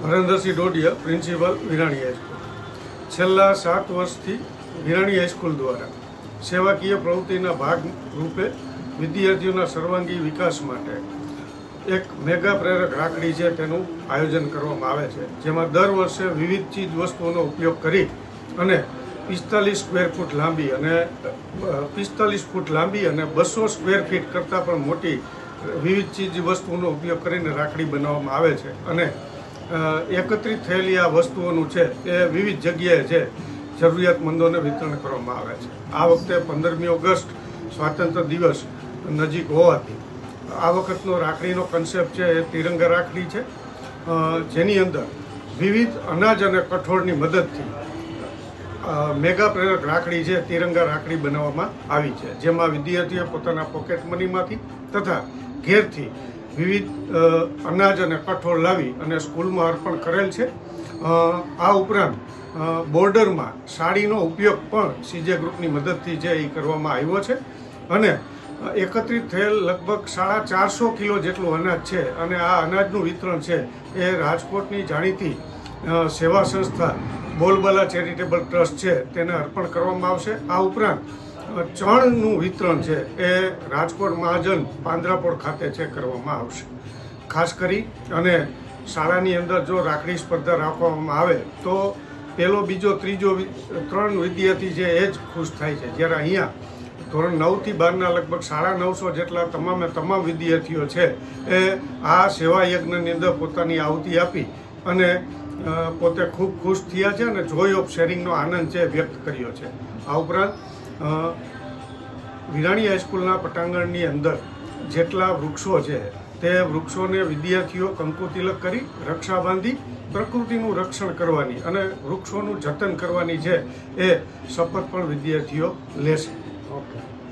Harendrasinh Dodiya principal Virani high school છેલ્લા સાત વર્ષથી વિરાણી હાઈસ્કૂલ દ્વારા સેવાકીય પ્રવૃત્તિના ભાગ રૂપે વિદ્યાર્થીઓના સર્વાંગી વિકાસ માટે એક મેગા પ્રેરક રાખડી છે તેનું આયોજન કરવામાં આવે છે, જેમાં દર વર્ષે વિવિધ ચીજ વસ્તુઓનો ઉપયોગ કરી અને પિસ્તાલીસ સ્ક્વેર ફૂટ લાંબી અને પિસ્તાલીસ ફૂટ લાંબી અને બસો સ્ક્વેર ફીટ કરતાં પણ મોટી વિવિધ ચીજ વસ્તુઓનો ઉપયોગ કરીને રાખડી બનાવવામાં આવે છે અને એકત્રિત થયેલી આ વસ્તુઓનું છે, એ વિવિધ જગ્યાએ છે જરૂરિયાતમંદોને વિતરણ કરવામાં આવે છે. આ વખતે પંદરમી ઓગસ્ટ સ્વાતંત્ર્ય દિવસ નજીક હોવાથી. આ વખતનો રાખડીનો કન્સેપ્ટ છે, એ તિરંગા રાખડી છે. જેની અંદર વિવિધ અનાજ અને કઠોળની મદદથી મેગા પ્રેરક રાખડી છે, તિરંગા રાખડી બનાવવામાં આવી છે. જેમાં વિદ્યાર્થીઓ પોતાના પોકેટ મનીમાંથી તથા ઘેરથી વિવિધ અનાજ અને કઠોળ લાવી અને સ્કૂલમાં અર્પણ કરેલ છે. આ ઉપરાંત બોર્ડરમાં સાડીનો ઉપયોગ પણ સીજે ગ્રુપની મદદથી જે એ કરવામાં આવ્યો છે. અને એકત્રિત થયેલ લગભગ સાડા ચારસો કિલો જેટલું અનાજ છે અને આ અનાજનું વિતરણ છે એ રાજકોટની જાણીતી સેવા સંસ્થા બોલબાલા ચેરિટેબલ ટ્રસ્ટ છે. તેને અર્પણ કરવામાં આવશે. આ ઉપરાંત ચણનું વિતરણ છે એ રાજકોટ મહાજન પાંદરાપોળ ખાતે છે કરવામાં આવશે. ખાસ કરી અને શાળાની અંદર જો રાખડી સ્પર્ધા રાખવામાં આવે તો પહેલો બીજો, ત્રીજો ત્રણ વિદ્યાર્થી છે એ જ ખુશ થાય છે. જ્યારે અહીંયા ધોરણ નવથી બારના લગભગ સાડા નવસો જેટલા તમામે તમામ વિદ્યાર્થીઓ છે એ આ સેવા યજ્ઞની અંદર પોતાની આહુતિ આપી અને પોતે ખૂબ ખુશ થયા છે અને જોય ઓફ શેરિંગનો આનંદ છે વ્યક્ત કર્યો છે. આ ઉપરાંત વિરાણી હાઈસ્કૂલના પટાંગણની અંદર જેટલા વૃક્ષો છે, તે વૃક્ષોને વિદ્યાર્થીઓ કંકુતિલક કરી રક્ષા બાંધી પ્રકૃતિનું રક્ષણ કરવાની અને વૃક્ષોનું જતન કરવાની છે એ શપથ પણ વિદ્યાર્થીઓ લેશે. ઓકે.